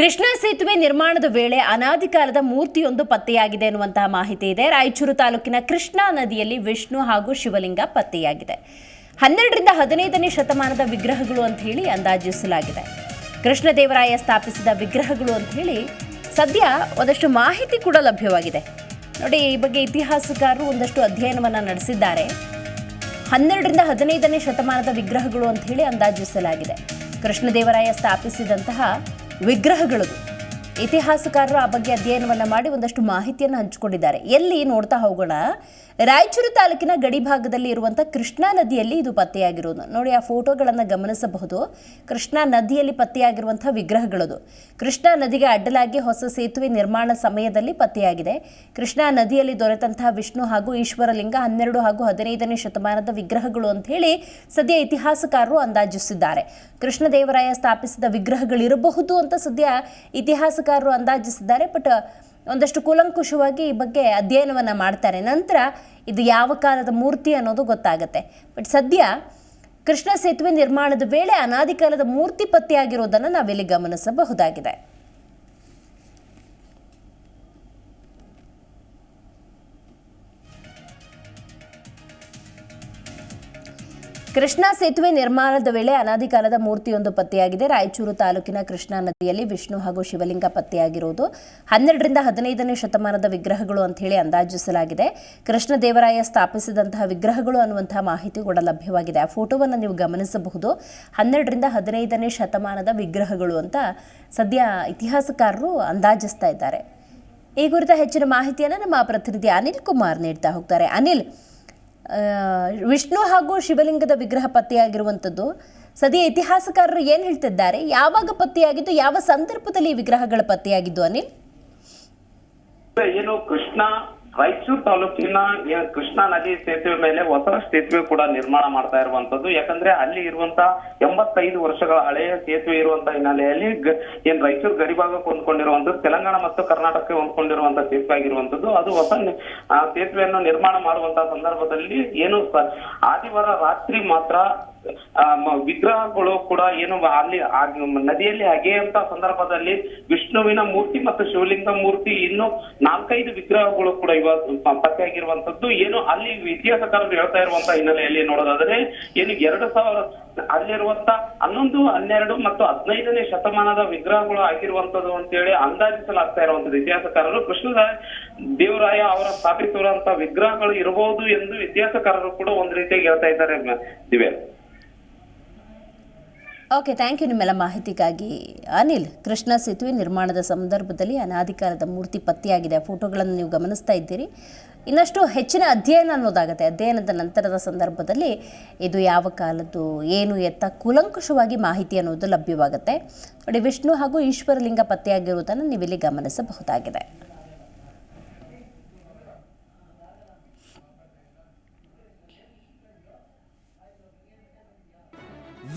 ಕೃಷ್ಣಾ ಸೇತುವೆ ನಿರ್ಮಾಣದ ವೇಳೆ ಅನಾದಿಕಾಲದ ಮೂರ್ತಿಯೊಂದು ಪತ್ತೆಯಾಗಿದೆ ಎನ್ನುವಂತಹ ಮಾಹಿತಿ ಇದೆ. ರಾಯಚೂರು ತಾಲೂಕಿನ ಕೃಷ್ಣಾ ನದಿಯಲ್ಲಿ ವಿಷ್ಣು ಹಾಗೂ ಶಿವಲಿಂಗ ಪತ್ತೆಯಾಗಿದೆ. ಹನ್ನೆರಡರಿಂದ ಹದಿನೈದನೇ ಶತಮಾನದ ವಿಗ್ರಹಗಳು ಅಂತ ಹೇಳಿ ಅಂದಾಜಿಸಲಾಗಿದೆ. ಕೃಷ್ಣದೇವರಾಯ ಸ್ಥಾಪಿಸಿದ ವಿಗ್ರಹಗಳು ಅಂತ ಹೇಳಿ ಸದ್ಯ ಒಂದಷ್ಟು ಮಾಹಿತಿ ಕೂಡ ಲಭ್ಯವಾಗಿದೆ. ನೋಡಿ, ಈ ಬಗ್ಗೆ ಇತಿಹಾಸಕಾರರು ಒಂದಷ್ಟು ಅಧ್ಯಯನವನ್ನು ನಡೆಸಿದ್ದಾರೆ. ಹನ್ನೆರಡರಿಂದ ಹದಿನೈದನೇ ಶತಮಾನದ ವಿಗ್ರಹಗಳು ಅಂತ ಹೇಳಿ ಅಂದಾಜಿಸಲಾಗಿದೆ. ಕೃಷ್ಣದೇವರಾಯ ಸ್ಥಾಪಿಸಿದಂತಹ ವಿಗ್ರಹಗಳು ಇತಿಹಾಸಕಾರರು ಆ ಬಗ್ಗೆ ಅಧ್ಯಯನವನ್ನ ಮಾಡಿ ಒಂದಷ್ಟು ಮಾಹಿತಿಯನ್ನು ಹಂಚಿಕೊಂಡಿದ್ದಾರೆ. ಎಲ್ಲಿ ನೋಡ್ತಾ ಹೋಗೋಣ, ರಾಯಚೂರು ತಾಲೂಕಿನ ಗಡಿ ಭಾಗದಲ್ಲಿ ಇರುವಂತಹ ಕೃಷ್ಣಾ ನದಿಯಲ್ಲಿ ಇದು ಪತ್ತೆಯಾಗಿರೋದು. ನೋಡಿ, ಆ ಫೋಟೋಗಳನ್ನು ಗಮನಿಸಬಹುದು. ಕೃಷ್ಣಾ ನದಿಯಲ್ಲಿ ಪತ್ತೆಯಾಗಿರುವಂತಹ ವಿಗ್ರಹಗಳದು. ಕೃಷ್ಣಾ ನದಿಗೆ ಅಡ್ಡಲಾಗಿ ಹೊಸ ಸೇತುವೆ ನಿರ್ಮಾಣ ಸಮಯದಲ್ಲಿ ಪತ್ತೆಯಾಗಿದೆ. ಕೃಷ್ಣಾ ನದಿಯಲ್ಲಿ ದೊರೆತಂತಹ ವಿಷ್ಣು ಹಾಗೂ ಈಶ್ವರಲಿಂಗ ಹನ್ನೆರಡು ಹಾಗೂ ಹದಿನೈದನೇ ಶತಮಾನದ ವಿಗ್ರಹಗಳು ಅಂತ ಹೇಳಿ ಸದ್ಯ ಇತಿಹಾಸಕಾರರು ಅಂದಾಜಿಸಿದ್ದಾರೆ. ಕೃಷ್ಣದೇವರಾಯ ಸ್ಥಾಪಿಸಿದ ವಿಗ್ರಹಗಳಿರಬಹುದು ಅಂತ ಸದ್ಯ ಇತಿಹಾಸಕಾರರು ಅಂದಾಜಿಸಿದ್ದಾರೆ ಬಟ್ ಒಂದಷ್ಟು ಕೂಲಂಕುಷವಾಗಿ ಈ ಬಗ್ಗೆ ಅಧ್ಯಯನವನ್ನು ಮಾಡ್ತಾರೆ. ನಂತರ ಇದು ಯಾವ ಕಾಲದ ಮೂರ್ತಿ ಅನ್ನೋದು ಗೊತ್ತಾಗುತ್ತೆ. ಬಟ್ ಸದ್ಯ ಕೃಷ್ಣ ಸೇತುವೆ ನಿರ್ಮಾಣದ ವೇಳೆ ಅನಾದಿ ಕಾಲದ ಮೂರ್ತಿ ಪತ್ತೆಯಾಗಿರೋದನ್ನು ನಾವಿಲ್ಲಿ ಗಮನಿಸಬಹುದಾಗಿದೆ. ಕೃಷ್ಣಾ ಸೇತುವೆ ನಿರ್ಮಾಣದ ವೇಳೆ ಅನಾದಿಕಾಲದ ಮೂರ್ತಿಯೊಂದು ಪತ್ತೆಯಾಗಿದೆ. ರಾಯಚೂರು ತಾಲೂಕಿನ ಕೃಷ್ಣಾ ನದಿಯಲ್ಲಿ ವಿಷ್ಣು ಹಾಗೂ ಶಿವಲಿಂಗ ಪತ್ತೆಯಾಗಿರುವುದು ಹನ್ನೆರಡರಿಂದ ಹದಿನೈದನೇ ಶತಮಾನದ ವಿಗ್ರಹಗಳು ಅಂತ ಹೇಳಿ ಅಂದಾಜಿಸಲಾಗಿದೆ ಕೃಷ್ಣದೇವರಾಯ ಸ್ಥಾಪಿಸಿದಂತಹ ವಿಗ್ರಹಗಳು ಅನ್ನುವಂತಹ ಮಾಹಿತಿ ಕೂಡ ಲಭ್ಯವಾಗಿದೆ. ಆ ಫೋಟೋವನ್ನು ನೀವು ಗಮನಿಸಬಹುದು. ಹನ್ನೆರಡರಿಂದ ಹದಿನೈದನೇ ಶತಮಾನದ ವಿಗ್ರಹಗಳು ಅಂತ ಸದ್ಯ ಇತಿಹಾಸಕಾರರು ಅಂದಾಜಿಸ್ತಾ ಇದ್ದಾರೆ. ಈ ಕುರಿತ ಹೆಚ್ಚಿನ ಮಾಹಿತಿಯನ್ನು ನಮ್ಮ ಪ್ರತಿನಿಧಿ ಅನಿಲ್ ಕುಮಾರ್ ನೀಡ್ತಾ ಹೋಗ್ತಾರೆ. ಅನಿಲ್ ವಿಷ್ಣು ಹಾಗೂ ಶಿವಲಿಂಗದ ವಿಗ್ರಹ ಪತ್ತೆಯಾಗಿರುವಂಥದ್ದು. ಸದ್ಯ ಇತಿಹಾಸಕಾರರು ಏನು ಹೇಳ್ತಿದ್ದಾರೆ? ಯಾವಾಗ ಪತ್ತೆಯಾಗಿದ್ದು, ಯಾವ ಸಂದರ್ಭದಲ್ಲಿ ವಿಗ್ರಹಗಳ ಪತ್ತೆಯಾಗಿದ್ದು ಅನಿಲ್? ಏನು ಕೃಷ್ಣ ರಾಯಚೂರು ತಾಲೂಕಿನ ಕೃಷ್ಣಾ ನದಿ ಸೇತುವೆ ಮೇಲೆ ಹೊಸ ಸೇತುವೆ ಕೂಡ ನಿರ್ಮಾಣ ಮಾಡ್ತಾ ಇರುವಂತದ್ದು ಯಾಕಂದ್ರೆ ಅಲ್ಲಿ ಇರುವಂತ ಎಂಬತ್ತೈದು ವರ್ಷಗಳ ಹಳೆಯ ಸೇತುವೆ ಇರುವಂತ ಹಿನ್ನೆಲೆಯಲ್ಲಿ ಏನ್ ರಾಯಚೂರು ಗಡಿಭಾಗಕ್ಕೆ ಹೊಂದ್ಕೊಂಡಿರುವಂತದ್ದು ತೆಲಂಗಾಣ ಮತ್ತು ಕರ್ನಾಟಕಕ್ಕೆ ಹೊಂದ್ಕೊಂಡಿರುವಂತ ಸೇತುವೆ ಆಗಿರುವಂತದ್ದು ಅದು ಹೊಸ ಸೇತುವೆಯನ್ನು ನಿರ್ಮಾಣ ಮಾಡುವಂತ ಸಂದರ್ಭದಲ್ಲಿ ಏನು ಆದಿವಾರ ರಾತ್ರಿ ಮಾತ್ರ ವಿಗ್ರಹಗಳು ಕೂಡ ಏನು ಅಲ್ಲಿ ನದಿಯಲ್ಲಿ ಅಗೆಯುವಂತ ಸಂದರ್ಭದಲ್ಲಿ ವಿಷ್ಣುವಿನ ಮೂರ್ತಿ ಮತ್ತು ಶಿವಲಿಂಗ ಮೂರ್ತಿ ಇನ್ನು ನಾಲ್ಕೈದು ವಿಗ್ರಹಗಳು ಕೂಡ ಇವತ್ತು ಪತ್ತೆಯಾಗಿರುವಂತದ್ದು ಏನು ಅಲ್ಲಿ ಇತಿಹಾಸಕಾರರು ಹೇಳ್ತಾ ಇರುವಂತ ಹಿನ್ನೆಲೆಯಲ್ಲಿ ನೋಡೋದಾದ್ರೆ, ಏನು ಎರಡು ಸಾವಿರ, ಅಲ್ಲಿರುವಂತ ಹನ್ನೊಂದು, ಹನ್ನೆರಡು ಮತ್ತು ಹದಿನೈದನೇ ಶತಮಾನದ ವಿಗ್ರಹಗಳು ಆಗಿರುವಂತದ್ದು ಅಂತೇಳಿ ಅಂದಾಜಿಸಲಾಗ್ತಾ ಇರುವಂತದ್ದು ಇತಿಹಾಸಕಾರರು. ಕೃಷ್ಣ ದೇವರಾಯ ಅವರ ಸ್ಥಾಪಿಸಿರುವಂತ ವಿಗ್ರಹಗಳು ಇರಬಹುದು ಎಂದು ಇತಿಹಾಸಕಾರರು ಕೂಡ ಒಂದ್ ರೀತಿಯಾಗಿ ಹೇಳ್ತಾ ಇದ್ದಾರೆ ದಿವ್ಯಾ. ಓಕೆ ಥ್ಯಾಂಕ್ ಯು ನಿಮ್ಮೆಲ್ಲ ಮಾಹಿತಿಗಾಗಿ. ಅನಿಲ್, ಕೃಷ್ಣ ಸೇತುವೆ ನಿರ್ಮಾಣದ ಸಂದರ್ಭದಲ್ಲಿ ಅನಾಧಿಕಾರದ ಮೂರ್ತಿ ಪತ್ತೆಯಾಗಿದೆ. ಆ ಫೋಟೋಗಳನ್ನು ನೀವು ಗಮನಿಸ್ತಾ ಇದ್ದೀರಿ. ಇನ್ನಷ್ಟು ಹೆಚ್ಚಿನ ಅಧ್ಯಯನ ಅನ್ನೋದಾಗುತ್ತೆ. ಅಧ್ಯಯನದ ನಂತರದ ಸಂದರ್ಭದಲ್ಲಿ ಇದು ಯಾವ ಕಾಲದ್ದು, ಏನು ಎತ್ತ, ಕೂಲಂಕುಷವಾಗಿ ಮಾಹಿತಿ ಅನ್ನೋದು ಲಭ್ಯವಾಗುತ್ತೆ. ನೋಡಿ, ವಿಷ್ಣು ಹಾಗೂ ಈಶ್ವರಲಿಂಗ ಪತ್ತೆಯಾಗಿರುವುದನ್ನು ನೀವಿಲ್ಲಿ ಗಮನಿಸಬಹುದಾಗಿದೆ.